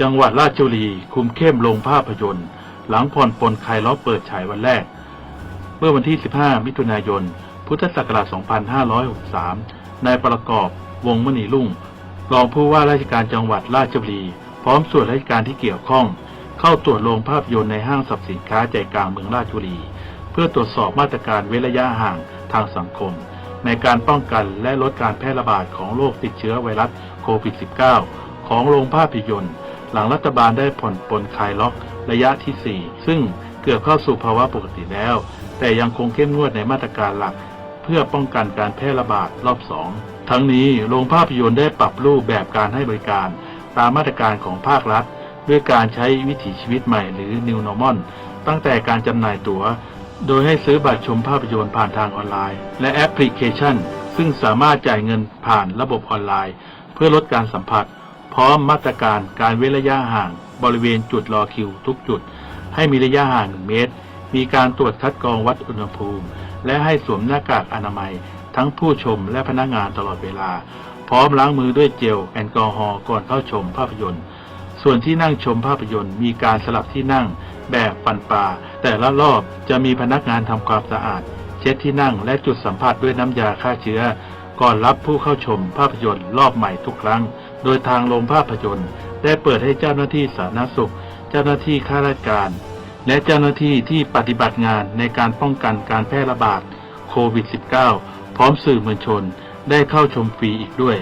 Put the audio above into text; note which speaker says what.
Speaker 1: จังหวัดราชบุรี คุมเข้มลงภาพยนตร์ หลังผ่อนปลนคลายล็อกเปิดฉายวันแรก เมื่อวันที่ 15 มิถุนายน พุทธศักราช 2563 นายประกอบวงมณีรุ่ง รองผู้ว่าราชการจังหวัดราชบุรี พร้อมส่วนราชการที่เกี่ยวข้อง เข้าตรวจโรงภาพยนตร์ในห้างสรรพสินค้าใจกลางเมืองราชบุรี เพื่อตรวจสอบมาตรการเว้นระยะห่างทางสังคม ในการป้องกันและลดการแพร่ระบาดของโรคติดเชื้อไวรัสโควิด -19 ของโรงภาพยนตร์ หลังรัฐบาลได้ผ่อนปลนคลายล็อกระยะที่ 4 ซึ่งเกือบเข้าสู่ภาวะปกติแล้ว แต่ยังคงเข้มงวดในมาตรการหลัก เพื่อป้องกันการแพร่ระบาดรอบ 2 ทั้งนี้โรงภาพยนตร์ได้ปรับรูปแบบการให้บริการ ตามมาตรการของภาครัฐ ด้วยการใช้วิถีชีวิตใหม่หรือ New Normal ตั้งแต่การจำหน่ายตั๋ว โดยให้ซื้อบัตรชมภาพยนตร์ผ่านทางออนไลน์ และแอปพลิเคชัน ซึ่งสามารถจ่ายเงินผ่านระบบออนไลน์ เพื่อลดการสัมผัส พร้อมมาตรการการเว้นระยะห่าง บริเวณจุดรอคิวทุกจุด ให้มีระยะห่าง 1 เมตร มีการตรวจคัดกรองวัดอุณหภูมิ และให้สวมหน้ากากอนามัย ทั้งผู้ชมและพนักงานตลอดเวลา พร้อมล้างมือด้วยเจลแอลกอฮอล์ก่อนเข้าชมภาพยนตร์ ส่วนที่นั่งชมภาพยนตร์มีการสลับที่นั่งแบบฟันปลาแต่ละรอบจะมีพนักงานทำความสะอาด เช็ดที่นั่งและจุดสัมผัสด้วยน้ำยาฆ่าเชื้อ ก่อนรับผู้เข้าชมภาพยนตร์รอบใหม่ทุกครั้ง โดยทางโรงภาพยนตร์ ได้เปิดให้เจ้าหน้าที่สาธารณสุข เจ้าหน้าที่ข้าราชการ และเจ้าหน้าที่ที่ปฏิบัติงานในการป้องกันการแพร่ระบาดโควิด -19 พร้อมสื่อมวลชนได้เข้าชมฟรีอีกด้วย